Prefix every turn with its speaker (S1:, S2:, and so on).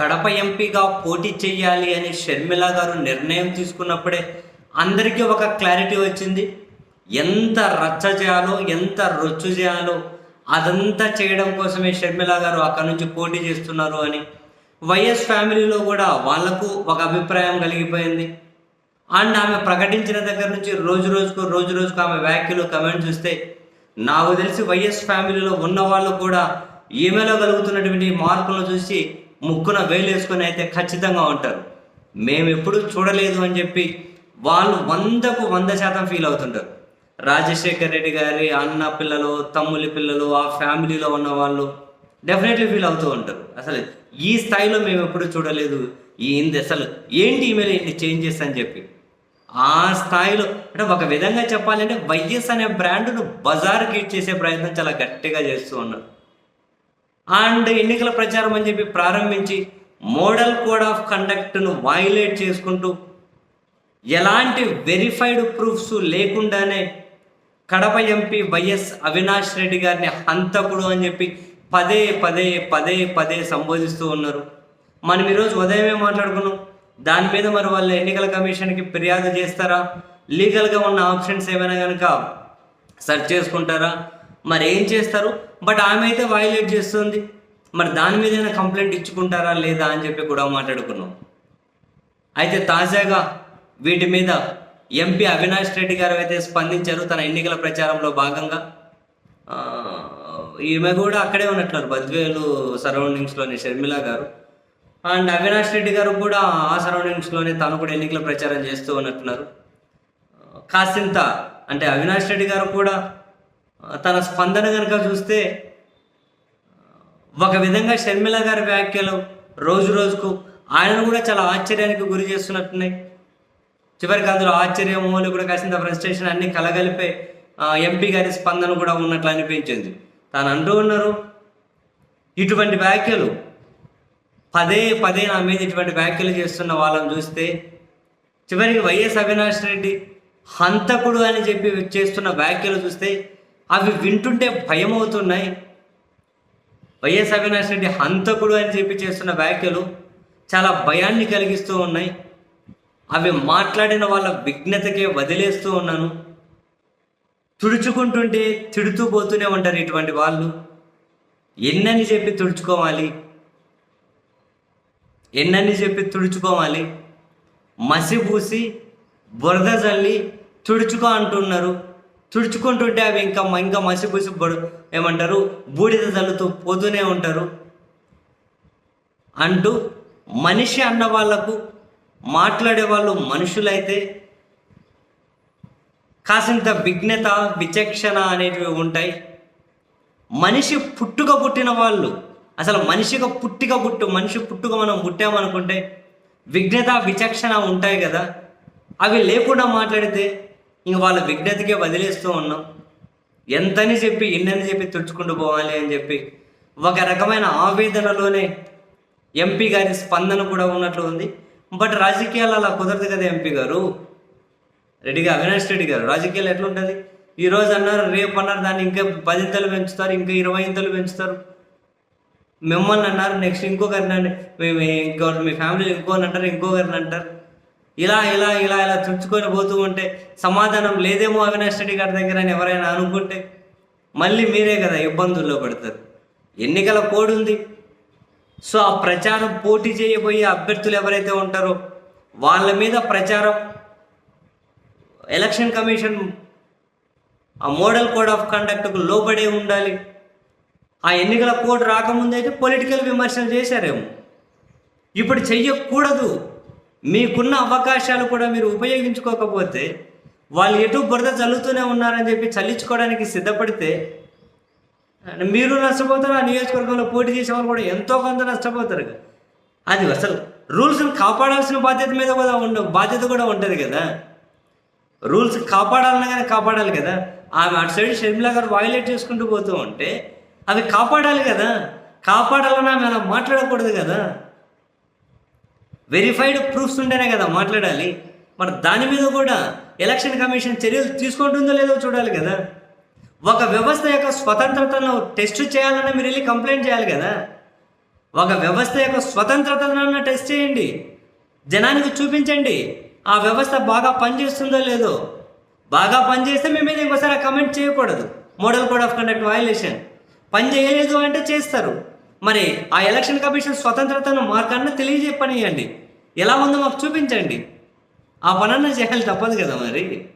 S1: కడప ఎంపీగా పోటీ చేయాలి అని షర్మిల గారు నిర్ణయం తీసుకున్నప్పుడే అందరికీ ఒక క్లారిటీ వచ్చింది. ఎంత రచ్చ చేయాలో ఎంత రొచ్చు చేయాలో అదంతా చేయడం కోసమే షర్మిల గారు అక్కడ నుంచి పోటీ చేస్తున్నారు అని వైఎస్ ఫ్యామిలీలో కూడా వాళ్ళకు ఒక అభిప్రాయం కలిగిపోయింది. అండ్ ఆమె ప్రకటించిన దగ్గర నుంచి రోజు రోజుకు రోజు రోజుకు ఆమె వ్యాఖ్యలు కమెంట్స్ చూస్తే నాకు తెలిసి వైఎస్ ఫ్యామిలీలో ఉన్న వాళ్ళు కూడా ఈమెలో కలుగుతున్నటువంటి మార్పులను చూసి ముక్కున వేలేసుకొని అయితే ఖచ్చితంగా ఉంటారు. మేము ఎప్పుడు చూడలేదు అని చెప్పి వాళ్ళు వందకు వంద శాతం ఫీల్ అవుతుంటారు. రాజశేఖర్ రెడ్డి గారి అన్న పిల్లలు తమ్ముళ్ళ పిల్లలు ఆ ఫ్యామిలీలో ఉన్న వాళ్ళు డెఫినెట్లీ ఫీల్ అవుతూ ఉంటారు. అసలు ఈ స్థాయిలో మేము ఎప్పుడు చూడలేదు. ఈ అసలు ఏంటి ఈమెయిల్ ఏంటి చేంజెస్ అని చెప్పి. ఆ స్థాయిలో అంటే ఒక విధంగా చెప్పాలంటే వైఎస్ అనే బ్రాండ్ను బజార్కి ఇచ్చేసే ప్రయత్నం చాలా గట్టిగా చేస్తూ ఉన్నారు. అండ్ ఎన్నికల ప్రచారం అని చెప్పి ప్రారంభించి మోడల్ కోడ్ ఆఫ్ కండక్ట్ను వైలేట్ చేసుకుంటూ ఎలాంటి వెరిఫైడ్ ప్రూఫ్స్ లేకుండానే Kadapa MP Y S Avinash Reddy గారిని హంతకుడు అని చెప్పి పదే పదే పదే పదే సంబోధిస్తూ ఉన్నారు. మనం ఈరోజు ఉదయమే మాట్లాడుకున్నాం. దాని మీద మరి వాళ్ళు ఎన్నికల కమిషన్కి ఫిర్యాదు చేస్తారా? లీగల్గా ఉన్న ఆప్షన్స్ ఏమైనా కనుక సెర్చ్ చేసుకుంటారా? మరి ఏం చేస్తారు? బట్ ఆమె అయితే వైలేట్ చేస్తుంది. మరి దాని మీద కంప్లైంట్ ఇచ్చుకుంటారా లేదా అని చెప్పి కూడా మాట్లాడుకున్నాం. అయితే తాజాగా వీటి మీద ఎంపీ అవినాష్ రెడ్డి గారు అయితే స్పందించారు. తన ఎన్నికల ప్రచారంలో భాగంగా. ఈమె కూడా అక్కడే ఉన్నట్లున్నారు. బద్వేలు సరౌండింగ్స్లోని షర్మిల గారు. అండ్ అవినాష్ రెడ్డి గారు కూడా ఆ సరౌండింగ్స్లోనే తను కూడా ఎన్నికల ప్రచారం చేస్తూ ఉన్నట్టున్నారు. కాసింత అంటే అవినాష్ రెడ్డి గారు కూడా తన స్పందన కనుక చూస్తే ఒక విధంగా షర్మిల గారి వ్యాఖ్యలు రోజు రోజుకు ఆయనను కూడా చాలా ఆశ్చర్యానికి గురి చేస్తున్నట్టున్నాయి. చివరికి అందులో ఆశ్చర్యం మూలు కూడా కాసింత ఫ్రస్ట్రేషన్ అన్ని కలగలిపే ఎంపీ గారి స్పందన కూడా ఉన్నట్లు అనిపించింది. తాను అంటూ ఉన్నారు ఇటువంటి వ్యాఖ్యలు పదే పదే నా మీద ఇటువంటి వ్యాఖ్యలు చేస్తున్న వాళ్ళని చూస్తే చివరికి వైఎస్ అవినాష్ రెడ్డి హంతకుడు అని చెప్పి చేస్తున్న వ్యాఖ్యలు చూస్తే అవి వింటుంటే భయం అవుతున్నాయి వైఎస్ అవినాష్ రెడ్డి హంతకుడు అని చెప్పి చేస్తున్న వ్యాఖ్యలు చాలా భయాన్ని కలిగిస్తూ ఉన్నాయి. అవి మాట్లాడిన వాళ్ళ విఘ్నతకే వదిలేస్తూ ఉన్నాను. తుడుచుకుంటుంటే తిడుతూ పోతూనే ఉంటారు ఇటువంటి వాళ్ళు. ఎన్నని చెప్పి తుడుచుకోవాలి? ఎన్నని చెప్పి తుడుచుకోవాలి? మసి పూసి బురద చల్లి తుడుచుకో అంటున్నారు. తుడుచుకుంటుంటే అవి ఇంకా ఇంకా మసిపుసి పడు ఏమంటారు? బూడిద చల్లుతూ పోతూనే ఉంటారు. అంటూ మనిషి అన్న వాళ్ళకు మాట్లాడే వాళ్ళు మనుషులైతే కాసింత విఘ్నత విచక్షణ అనేటివి ఉంటాయి. మనిషి పుట్టుక పుట్టిన వాళ్ళు అసలు మనిషిగా పుట్టిక పుట్టు మనిషి పుట్టుక మనం పుట్టామనుకుంటే విఘ్నత విచక్షణ ఉంటాయి కదా. అవి లేకుండా మాట్లాడితే ఇంక వాళ్ళ విఘ్నతకే వదిలేస్తూ ఉన్నాం. ఎంతని చెప్పి ఎన్నని చెప్పి తుడుచుకుంటూ పోవాలి అని చెప్పి ఒక రకమైన ఆవేదనలోనే ఎంపీ గారి స్పందన కూడా ఉన్నట్లు ఉంది. బట్ రాజకీయాలు అలా కుదరదు కదా ఎంపీ గారు. రెడ్డిగా అవినాష్ రెడ్డి గారు రాజకీయాలు ఎట్లుంటుంది? ఈ రోజు అన్నారు రేపు అన్నారు దాన్ని ఇంకా పదింతలు పెంచుతారు ఇంకా ఇరవై ఇంతలు పెంచుతారు. మిమ్మల్ని అన్నారు నెక్స్ట్ ఇంకొకరిని మేము ఇంకొకరు మీ ఫ్యామిలీలో ఇంకొకరిని అంటారు ఇంకొకరిని అంటారు. ఇలా ఇలా ఇలా ఇలా తుడుచుకొని పోతూ ఉంటే సమాధానం లేదేమో అవినాష్ రెడ్డి గారి దగ్గర అని ఎవరైనా అనుకుంటే మళ్ళీ మీరే కదా ఇబ్బందుల్లో పడతారు. ఎన్నికల కోడ్ ఉంది సో ఆ ప్రచారం పోటీ చేయబోయే అభ్యర్థులు ఎవరైతే ఉంటారో వాళ్ళ మీద ప్రచారం. ఎలక్షన్ కమిషన్ ఆ మోడల్ కోడ్ ఆఫ్ కండక్ట్కు లోబడే ఉండాలి. ఆ ఎన్నికల కోడ్ రాకముందు అయితే పొలిటికల్ విమర్శలు చేశారేమో. ఇప్పుడు చెయ్యకూడదు. మీకున్న అవకాశాలు కూడా మీరు ఉపయోగించుకోకపోతే వాళ్ళు ఎటు బురద చల్లుతూనే ఉన్నారని చెప్పి చల్లించుకోవడానికి సిద్ధపడితే మీరు నష్టపోతారు ఆ నియోజకవర్గంలో పోటీ చేసే వాళ్ళు కూడా ఎంతో కొంత నష్టపోతారు అది అసలు రూల్స్ని కాపాడాల్సిన బాధ్యత మీద కూడా ఉండ బాధ్యత కూడా ఉంటుంది కదా. రూల్స్ కాపాడాలన్నా కానీ కాపాడాలి కదా. ఆమె అటు సైడ్ షర్మిలా గారు వాయిలేట్ చేసుకుంటూ పోతూ ఉంటే అవి కాపాడాలి కదా. కాపాడాలని ఆమె అలా మాట్లాడకూడదు కదా. వెరిఫైడ్ ప్రూఫ్స్ ఉంటేనే కదా మాట్లాడాలి. మరి దాని మీద కూడా ఎలక్షన్ కమిషన్ చర్యలు తీసుకుంటుందో లేదో చూడాలి కదా. ఒక వ్యవస్థ యొక్క స్వతంత్రతను టెస్ట్ చేయాలన్నా మీరు వెళ్ళి కంప్లైంట్ చేయాలి కదా. ఒక వ్యవస్థ యొక్క స్వతంత్రతను టెస్ట్ చేయండి. జనానికి చూపించండి. ఆ వ్యవస్థ బాగా పనిచేస్తుందో లేదో. బాగా పనిచేస్తే మీ మీద ఇంకోసారి కమెంట్ చేయకూడదు. Model code of conduct violation పని చేయలేదు అంటే చేస్తారు. మరి ఆ ఎలక్షన్ కమిషన్ స్వతంత్రతను మార్గాన్ని తెలియజెప్పనియండి ఎలా ఉందో మాకు చూపించండి. ఆ పనన్నా చేయాలి తప్పదు కదా మరి?